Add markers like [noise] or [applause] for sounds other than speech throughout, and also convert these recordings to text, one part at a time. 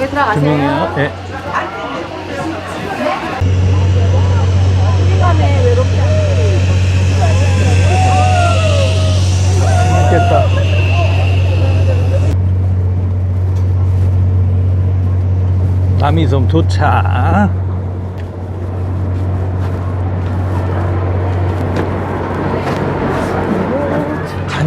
여기 들어가세요. 예. 시간에 않게. 맛있겠다. 남이섬 도착.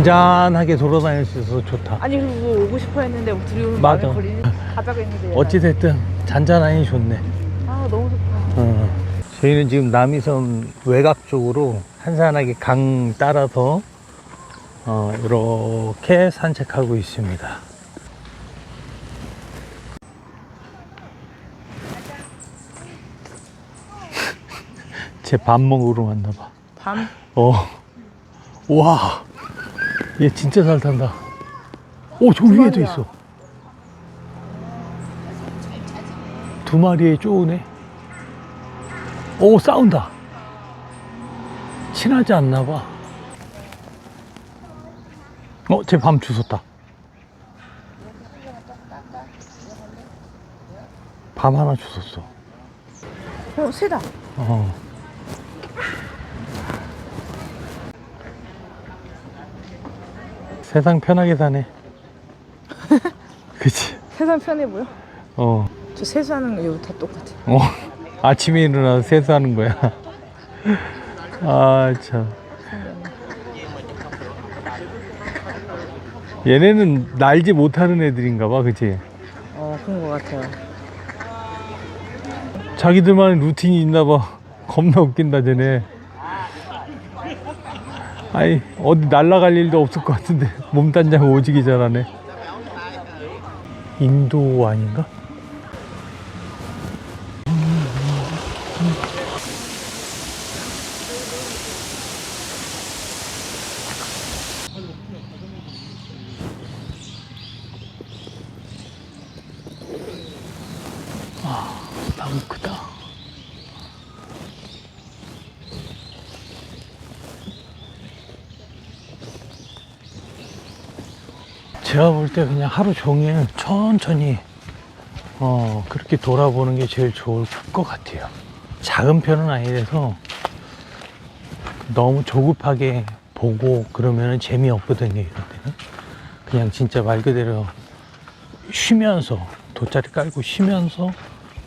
잔잔하게 돌아다닐 수 있어서 좋다. 아니 그리고 오고 싶어 했는데 둘이 오면 맞아. 마음에 걸리는 가자고 했는데. 어찌됐든 잔잔하니 좋네. 아 너무 좋다. 어. 저희는 지금 남이섬 외곽 쪽으로 한산하게 강 따라서 어, 이렇게 산책하고 있습니다. [laughs] 제 밥 먹으러 왔나 봐. 밤. 어. 와. 얘 진짜 잘 탄다. 오, 저 위에도 마리야. 있어. 두 마리에 쪼우네. 오, 싸운다. 친하지 않나 봐. 어, 제밤 주웠다. 밤 하나 주웠어. 어 새다. 어. 세상 편하게 사네. [laughs] 그치? 세상 편해 보여. 어. 저 세수하는 거 여기 다 똑같아. 어. 아침에 일어나서 세수하는 거야. 아, 참. 얘네는 날지 못하는 애들인가 봐, 그치? 어 그런 거 같아요. 자기들만의 루틴이 있나 봐. 겁나 웃긴다, 쟤네. 아이, 어디 날아갈 일도 없을 것 같은데. 몸 단장 오지기 잘하네. 인도 아닌가? 제가 볼 때 그냥 하루 종일 천천히 어 그렇게 돌아보는 게 제일 좋을 것 같아요. 작은 편은 아니라서 너무 조급하게 보고 그러면 재미없거든요. 이럴 때는 그냥 진짜 말 그대로 쉬면서 돗자리 깔고 쉬면서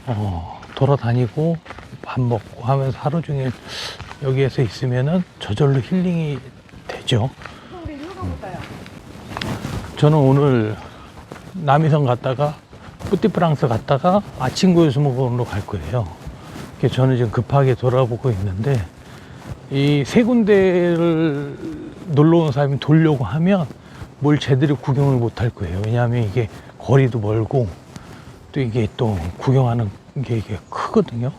어, 돌아다니고 밥 먹고 하면서 하루 종일 여기에서 있으면은 저절로 힐링이 되죠. 우리 이거 볼까요? 저는 오늘 남이섬 갔다가 뿌띠프랑스 갔다가 아침고요수목원으로 갈 거예요. 저는 지금 급하게 돌아보고 있는데 이 세 군데를 놀러 온 사람이 돌려고 하면 뭘 제대로 구경을 못 할 거예요. 왜냐하면 이게 거리도 멀고 또 이게 또 구경하는 게 이게 크거든요.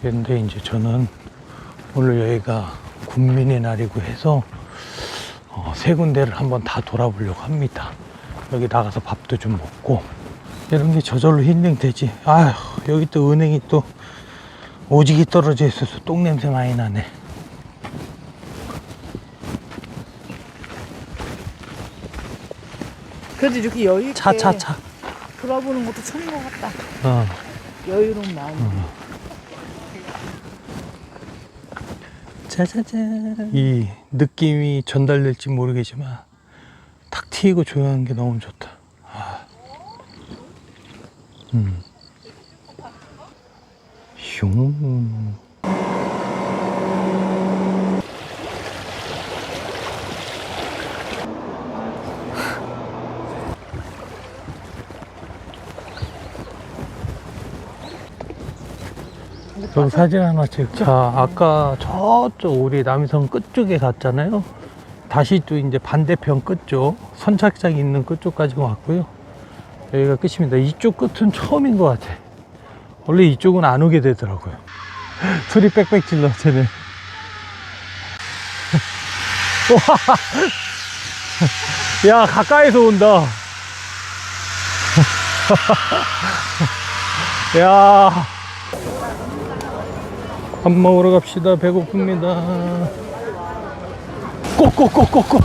그런데 이제 저는 오늘 여기가 군민의 날이고 해서 어, 세 군데를 한번 다 돌아보려고 합니다. 여기 나가서 밥도 좀 먹고 이런 게 저절로 힐링 되지. 아휴 여기 또 은행이 또 오직이 떨어져 있어서 똥 냄새 많이 나네. 그래도 이렇게 여유 있게 차 차 차. 돌아보는 것도 좋은 것 같다. 어. 여유로운 마음. 짜자잔. 이 느낌이 전달될지 모르겠지만 탁 트이고 조용한 게 너무 좋다. 아. 음. 슝. 여기 사진 하나 찍자. 아까 저쪽 우리 남이섬 끝쪽에 갔잖아요. 다시 또 이제 반대편 끝쪽, 선착장 있는 끝쪽까지 왔고요. 여기가 끝입니다. 이쪽 끝은 처음인 것 같아. 원래 이쪽은 안 오게 되더라고요. [laughs] 소리 빽빽 질러, 쟤네. 와. 야, 가까이서 온다. [laughs] 야. 밥 먹으러 갑시다. 배고픕니다. 꼬꼬꼬꼬꼬.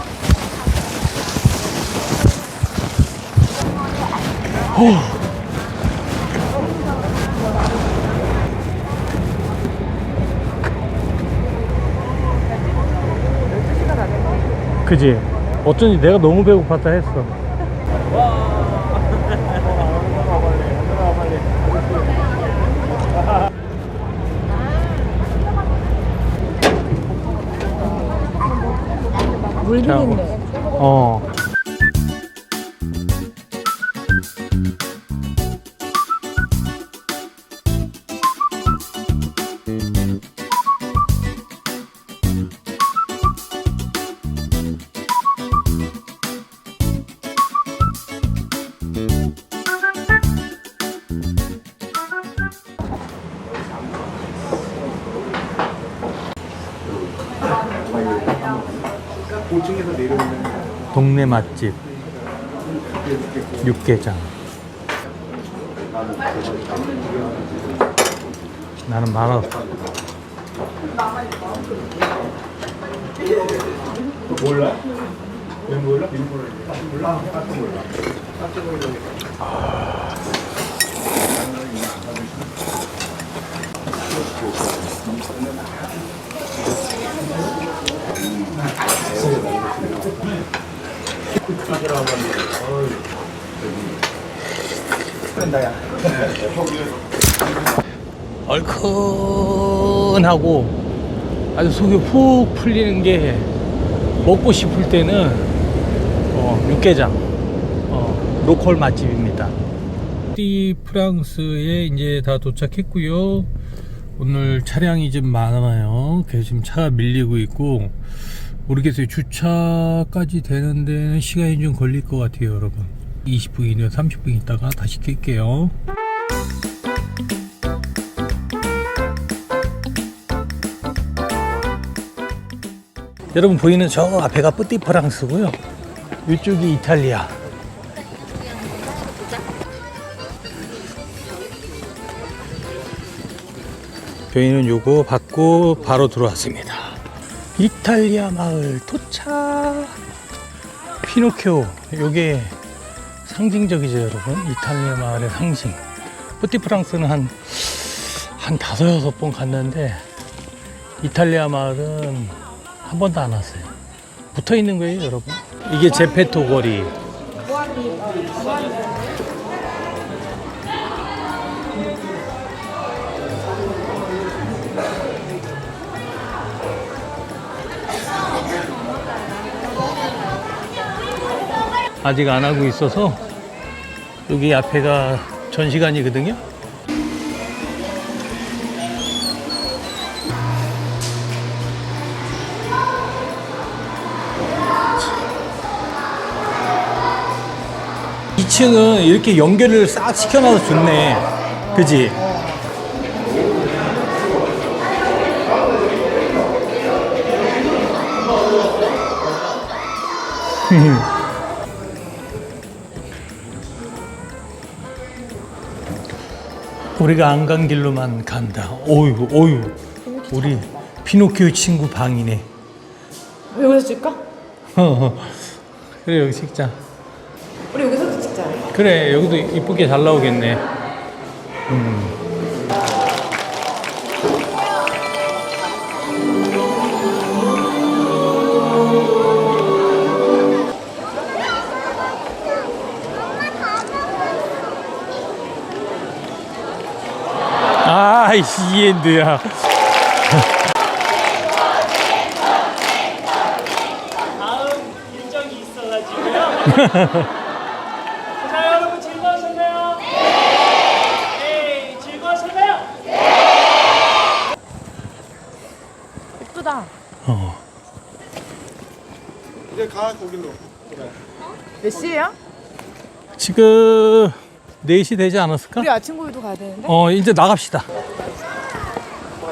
그지? 어쩐지 내가 너무 배고팠다 했어. 있네. 어. 동네 맛집. 육개장. 나는 말 았어 얼큰하고 아주 속이 훅 풀리는 게 먹고 싶을 때는 어, 육개장 어, 로컬 맛집입니다. 띠 프랑스에 이제 다 도착했고요. 오늘 차량이 좀 많아요. 지금 차가 밀리고 있고 모르겠어요. 주차까지 되는 데는 시간이 좀 걸릴 것 같아요, 여러분. 20분이나 30분 있다가 다시 낄게요. 여러분 보이는 저 앞에가 뿌띠 프랑스고요. 이쪽이 이탈리아. 저희는 요거 받고 바로 들어왔습니다. 이탈리아 마을 도착. 피노키오. 요게 상징적이죠, 여러분. 이탈리아 마을의 상징. 뿌띠프랑스는 한, 한 다섯, 여섯 번 갔는데, 이탈리아 마을은 한 번도 안 왔어요. 붙어 있는 거예요, 여러분. 이게 제페토 거리. 아직 안 하고 있어서 여기 앞에가 전시관이거든요. 이층은 이렇게 연결을 싹 시켜놔서 좋네. 그지? [laughs] 우리가 안 간 길로만 간다. 오유, 오유. 우리 피노키오 친구 방이네. 여기서 찍까? [laughs] 그래, 여기 찍자. 우리 여기서 찍자. 그래, 여기도 이쁘게 잘 나오겠네. 음. 이 엔드야. 다음 일정이 있어가지고요. [laughs] 자, 여러분 즐거우셨나요? 네, 즐거우셨나요? 예쁘다. 어. 이제 가 거길로. 몇 시에요? 지금 4시 되지 않았을까? 우리 아침 고유도 가야 되는데? 어, 이제 나갑시다.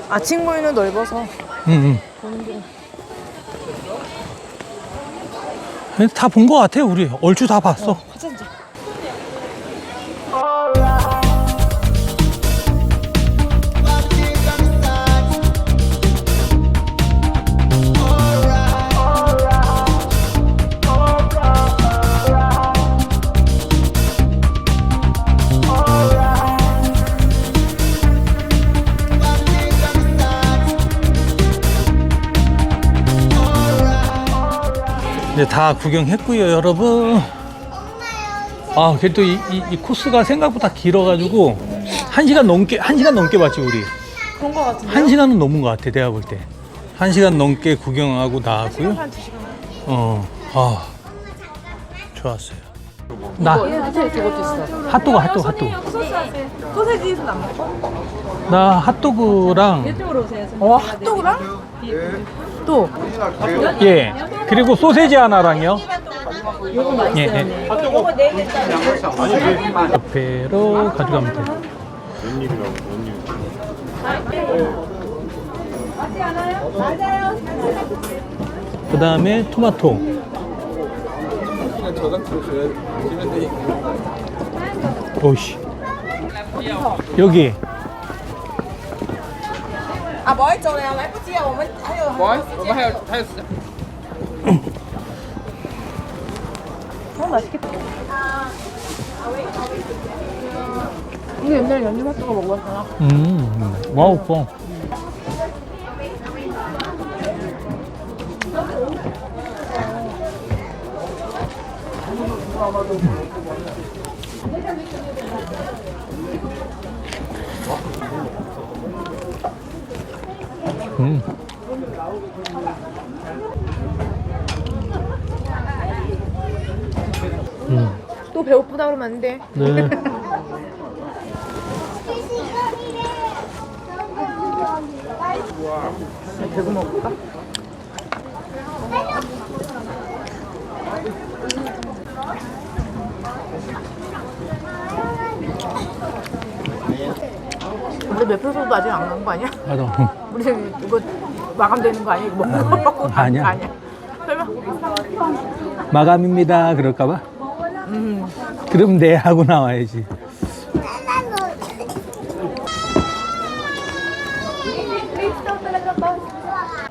아침 고유는 넓어서 응. 응. 다본 것 같아, 우리. 얼추 다 봤어. 가자 이 이제 다 구경했고요, 여러분. 아, 그래도 이, 이, 이 코스가 생각보다 길어가지고 한 시간 넘게 한 시간 넘게 봤지 우리. 그런 거 같은데. 한 시간은 넘은 것 같아, 내가 볼 때. 한 시간 넘게 구경하고 나왔고요. 한두 시간. 어, 아, 좋았어요. 나 저것도 있어. 핫도그, 핫도그, 핫도그. 소세지는 안 먹어? 나 핫도그랑 어, 핫도그랑? 또. 예, 그리고 소세지 하나랑요. 예, 예. 옆에로 가져가면 돼요. 그 다음에 토마토. 오씨. 여기 啊，不会走了，来不及了，我们还有。我我们还有还有时 어, 맛있겠다. 이거 옛날에 연유 핫도그 먹었잖아. 음, 와우, 뻥. 음. 음, 또 배고프다 그러면 안 돼. 네. [laughs] 대구 먹을까? 우리 매표소도 아직 안 간 거 아니야? 맞아. [laughs] 우리 지금 이거 마감되는 거 아니야? 이거 먹고 먹고 가는 아니야. 거 아니야? 설마? 마감입니다. 그럴까봐? 그럼 네 하고 나와야지.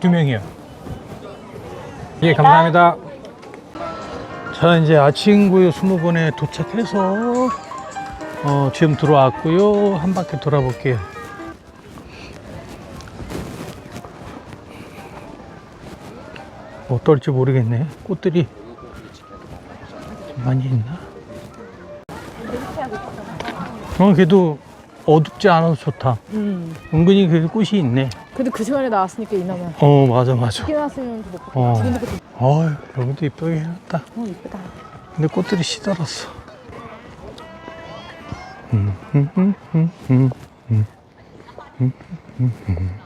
두 명이요. 예, 감사합니다. 자, 이제 아침구유 수목원에 도착해서 어, 지금 들어왔고요. 한 바퀴 돌아볼게요. 어떨지 모르겠네. 꽃들이 좀 많이 있나? 어, 그래도 어둡지 않아서 좋다. 음. 은근히 그 꽃이 있네. 근데 그 시간에 나왔으니까 이나마 어, 맞아, 맞아. 깨놨으면 못 봤겠다. 어. 근데 여기도 이쁘게 해놨다. 어, 이쁘다. 근데 꽃들이 시들었어. 음, 음, 음, 음, 음. 음, 음, 음.